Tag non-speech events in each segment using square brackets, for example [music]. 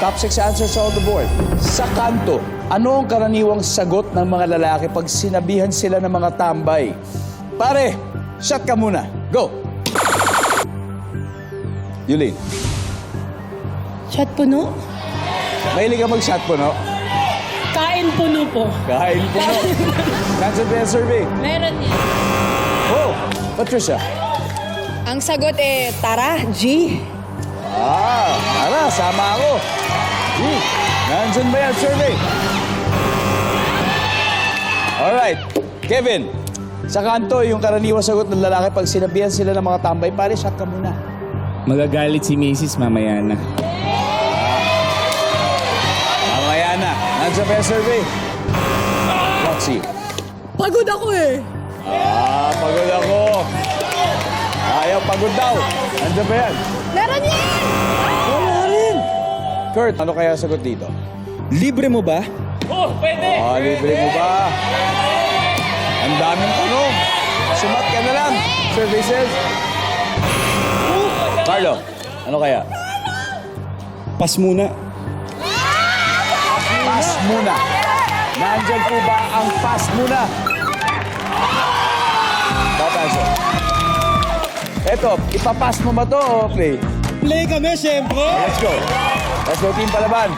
Top 6 answers on the board. Sa kanto, ano ang karaniwang sagot ng mga lalaki pag sinabihan sila ng mga tambay? Pare, shot ka muna. Go! Yulin, Shot puno? mahilig ka mag-shot po, no? Kain puno po. Kain [laughs] po, no? Nandiyan ba yung survey? Meron yan. Oh, Patricia. Ang sagot eh, tara, G. Ah, sama ako. Hmm, nandyan ba yan, survey? Alright, Kevin. Sa kanto, yung karaniwang sagot ng lalaki pag sinabihan sila ng mga tambay, pare, shot ka muna. Magagalit si Macy's mamaya na. Mamaya na. Nandyan ba yung survey? Roxy. Pagod ako eh. Ah, pagod ako. Ayaw, pagod daw. Nandyan ba yan? Meron yan! Kurt, ano kaya sagot dito? Libre mo ba? Ah, libre mo ba? Ang daming tanong. Sumat ka na lang. Services. Carlo, ano kaya? Pas muna. Pass muna. Nandyan po ba ang pass muna? Tatanso. Eto, ipapass mo ba to o play? Play kami, syempre! Let's go. Let's go, team palaban.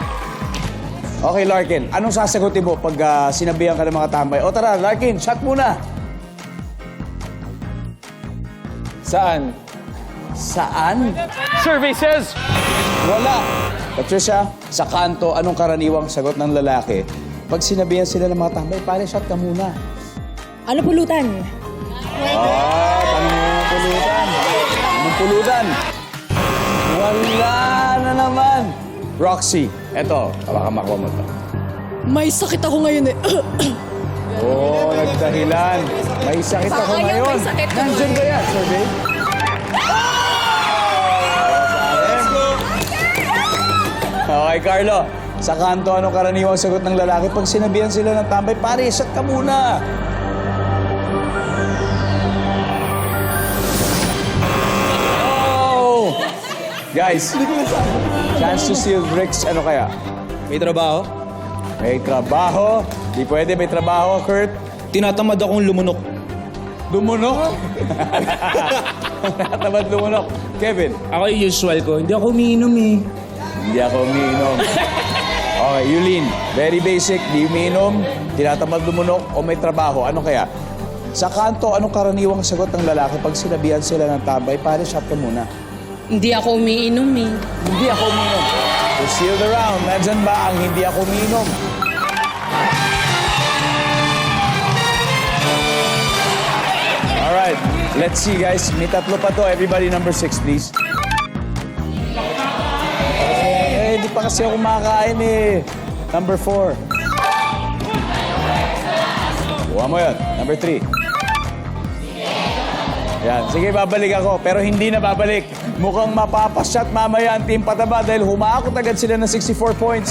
Okay, Larkin. Anong sasagutin mo pag ah, sinabihan ka ng mga tambay? O tara, Larkin, shot muna. Saan? Saan? Survey says Wala. Patricia, sa kanto, anong karaniwang sagot ng lalaki? Pag sinabihan sila ng mga tambay, pare, shot ka muna. Ano pulutan? Ah, tanong mo ng pulutan. Anong pulutan? Wala na naman. Roxy, eto, baka makuha mo to. May sakit ako ngayon eh. Oo, oh, nagdahilan. May sakit ako Sayang, ngayon. may sakit ka Nandyan ba yan, survey? Okay, Carlo. Sa kanto, anong karaniwang sagot ng lalaki pag sinabihan sila ng tambay? Pare, shot ka muna. Guys, chance to steal bricks, ano kaya? May trabaho? May trabaho. Di pwede, may trabaho, Kurt. Tinatamad akong lumunok. Lumunok? [laughs] Natamad lumunok. Kevin, Ako yung usual ko. Hindi ako umiinom eh. hindi ako umiinom. Okay, Yulin, very basic. Di umiinom, tinatamad lumunok, o may trabaho. Ano kaya? Sa kanto, anong karaniwang sagot ng lalaki pag sinabihan sila ng tambay? Pare, shot ka muna. Hindi ako umiinom eh. Hindi ako umiinom. To seal the round, nandyan ba ang hindi ako umiinom? Alright, let's see guys. May tatlo pa to. Everybody number six, please. Eh, hindi pa kasi ako kumakain eh. Number four. Kuha mo yun. Number three. Yan. Sige, babalik ako. Pero hindi na babalik. Mukhang mapapashot mamaya ang team pataba dahil humakot agad sila ng 64 points.